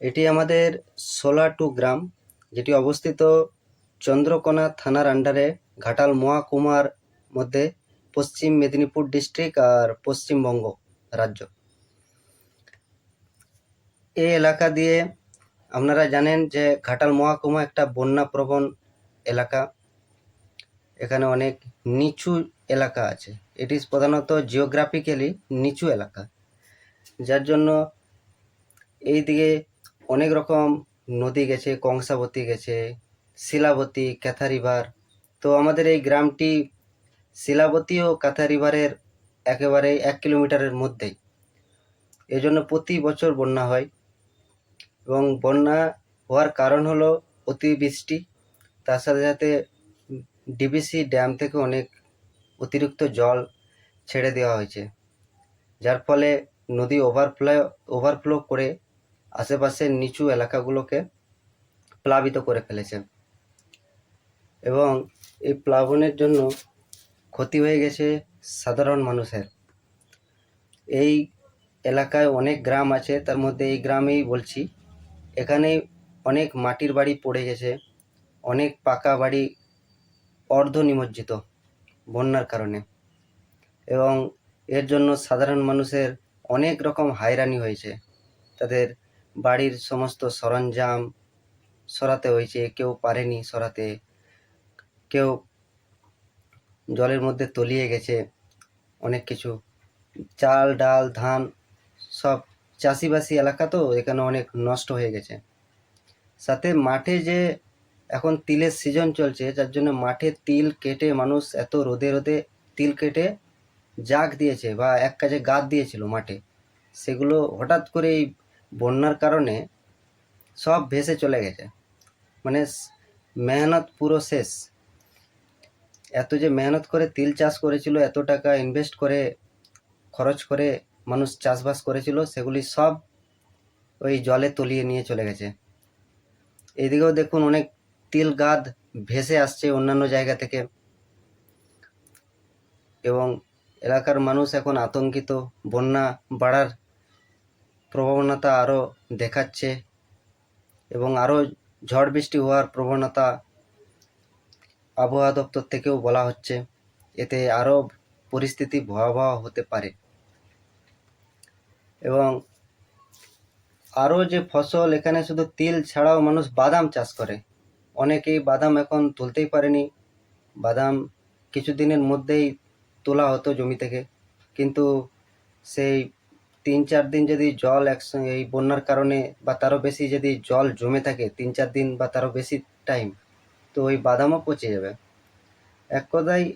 এটি আমাদের সোলাটু গ্রাম, যেটি অবস্থিত চন্দ্রকোনা থানার আন্ডারে ঘাটাল মহাকুমার মধ্যে পশ্চিম মেদিনীপুর ডিস্ট্রিক্ট আর পশ্চিমবঙ্গ রাজ্য। এই এলাকা দিয়ে আপনারা জানেন যে ঘাটাল মহাকুমা একটা বন্যা প্রবণ এলাকা। এখানে অনেক নিচু এলাকা আছে। এটি প্রধানত জিওগ্রাফিক্যালি নিচু এলাকা। যার জন্য এই দিকে অনেক রকম নদী গেছে, কংসাবতী গেছে, শিলাবতী, ক্যাথা রিভার। তো আমাদের এই গ্রামটি শিলাবতী ও কাথা রিভারের একেবারে এক কিলোমিটারের মধ্যেই। এজন্য প্রতি বছর বন্যা হয় এবং বন্যা হওয়ার কারণ হলো অতিবৃষ্টি। তার সাথে সাথে ডিবিসি ড্যাম থেকে অনেক অতিরিক্ত জল ছেড়ে দেওয়া হয়েছে, যার ফলে নদী ওভারফ্লো ওভারফ্লো করে আশেপাশের নিচু এলাকাগুলোকে প্লাবিত করে ফেলেছে। এবং এই প্লাবনের জন্য ক্ষতি হয়ে গেছে সাধারণ মানুষের। এই এলাকায় অনেক গ্রাম আছে, তার মধ্যে এই গ্রামেই বলছি। এখানে অনেক মাটির বাড়ি পড়ে গেছে, অনেক পাকা বাড়ি অর্ধ নিমজ্জিত বন্যার কারণে। এবং এর জন্য সাধারণ মানুষের অনেক রকম হয়রানি হয়েছে। তাদের বাড়ির সমস্ত সরঞ্জাম সরাতে হয়েছে। কেউ পারেনি সরাতে। কেউ জলের মধ্যে তলিয়ে গেছে। অনেক কিছু। চাল, ডাল, ধান সব চাষিবাসী এলাকা তো, এখানে অনেক নষ্ট হয়ে গেছে। সাথে মাঠে যে এখন তিলের সিজন চলছে, যার জন্য মাঠে তিল কেটে মানুষ এত রোদে রোদে তিল কেটে জাগ দিয়েছে বা এক কাজে গাদ দিয়েছিল মাঠে। সেগুলো হঠাৎ করে এই বন্যার কারণে সব ভেসে চলে গেছে। মানে মেহনত পুরো শেষ। এত যে মেহনত করে তিল চাষ করেছিল, এত টাকা ইনভেস্ট করে, খরচ করে মানুষ চাষবাস করেছিল, সেগুলি সব ওই জলে তলিয়ে নিয়ে চলে গেছে। এদিকেও দেখুন অনেক তিল গাদ ভেসে আসছে অন্যান্য জায়গা থেকে। এবং এলাকার মানুষ এখন আতঙ্কিত, বন্যা বাড়ার প্রবণতা আরও দেখাচ্ছে এবং আরও ঝড় বৃষ্টি হওয়ার প্রবণতা আবহাওয়া দপ্তর থেকেও বলা হচ্ছে। এতে আরও পরিস্থিতি ভয়াবহ হতে পারে। এবং আরও যে ফসল, এখানে শুধু তিল ছাড়াও মানুষ বাদাম চাষ করে। অনেকেই বাদাম এখন তুলতেই পারেনি। বাদাম কিছুদিনের মধ্যেই তোলা হতো জমি থেকে। কিন্তু সেই তিন চার দিন যদি জল একসঙ্গে এই বন্যার কারণে বা তারও বেশি যদি জল জমে থাকে তিন চার দিন বা তারও বেশি টাইম তো ওই বাদামও পচে যাবে। এক কথায়,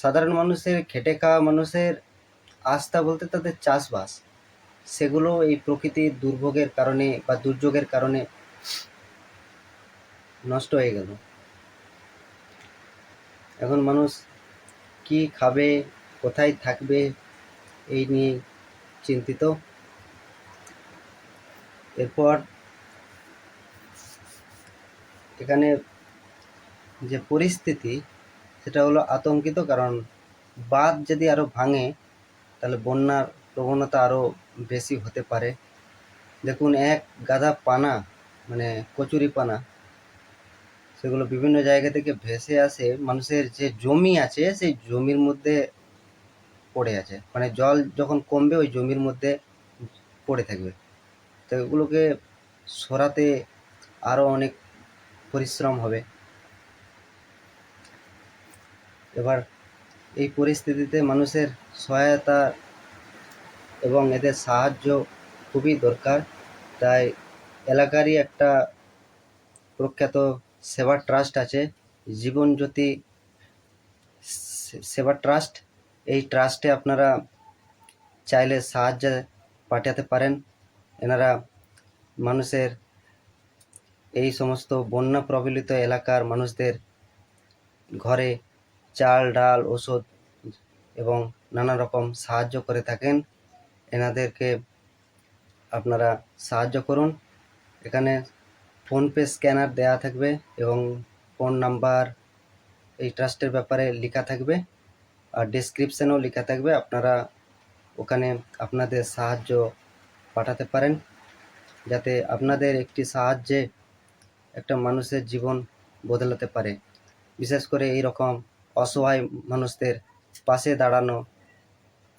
সাধারণ মানুষের খেটে খাওয়া মানুষের আস্থা বলতে তাদের চাষবাস। সেগুলো এই প্রকৃতির দুর্ভোগের কারণে বা দুর্যোগের কারণে নষ্ট হয়ে গেল। এখন মানুষ কি খাবে, কোথায় থাকবে, এই নিয়ে চিন্তিত। এরপর এখানে যে পরিস্থিতি, সেটা হলো আতঙ্কিত, কারণ বাঁধ যদি আরও ভাঙে, তাহলে বন্যার প্রবণতা আরও বেশি হতে পারে। দেখুন, এক গাদা পানা মানে কচুরি পানা, সেগুলো বিভিন্ন জায়গা থেকে ভেসে আসে। মানুষের যে জমি আছে, সেই জমির মধ্যে পড়ে আছে। মানে জল যখন কমবে, ওই জমির মধ্যে পড়ে থাকবে। তো এগুলোকে সরাতে আরও অনেক পরিশ্রম হবে। এবার এই পরিস্থিতিতে মানুষের সহায়তা এবং এদের সাহায্য খুবই দরকার। তাই এলাকারই একটা প্রখ্যাত সেবা ট্রাস্ট আছে, জীবনজ্যোতি সেবা ট্রাস্ট। এই ট্রাস্টে আপনারা চাইলে সাহায্য পাঠাতে পারেন। এনারা মানুষের এই সমস্ত বন্যা প্রবলিত এলাকার মানুষদের ঘরে চাল, ডাল, ওষুধ এবং নানা রকম সাহায্য করে থাকেন। এনাদেরকে আপনারা সাহায্য করুন। এখানে ফোনপে স্ক্যানার দেয়া থাকবে এবং ফোন নাম্বার এই ট্রাস্টের ব্যাপারে লেখা থাকবে। আর ডেসক্রিপশনেও লেখা থাকবে। আপনারা ওখানে আপনাদের সাহায্য পাঠাতে পারেন। যাতে আপনাদের একটি সাহায্যে একটা মানুষের জীবন বদলাতে পারে। বিশেষ করে এই রকম অসহায় মানুষদের পাশে দাঁড়ানো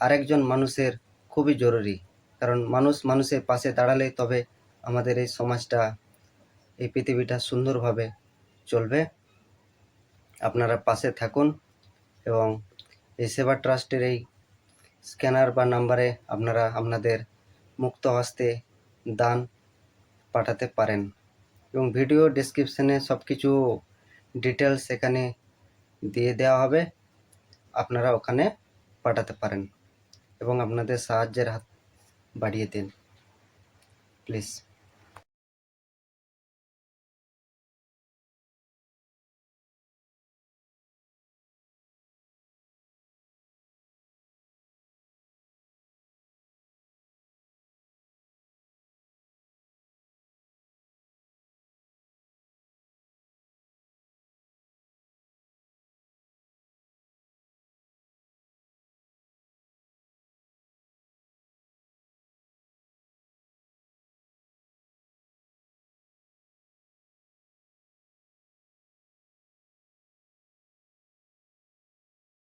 আরেকজন মানুষের খুবই জরুরি। কারণ মানুষ মানুষের পাশে দাঁড়ালে তবে আমাদের এই সমাজটা, এই পৃথিবীটা সুন্দরভাবে চলবে। আপনারা পাশে থাকুন এবং এই সেবা ট্রাস্টের এই স্ক্যানার বা নাম্বারে আপনারা আপনাদের মুক্ত হস্তে দান পাঠাতে পারেন। এবং ভিডিও ডেসক্রিপশানে সব কিছু ডিটেলস এখানে দিয়ে দেওয়া হবে। আপনারা ওখানে পাঠাতে পারেন এবং আপনাদের সাহায্যের হাত বাড়িয়ে দিন। প্লিজ।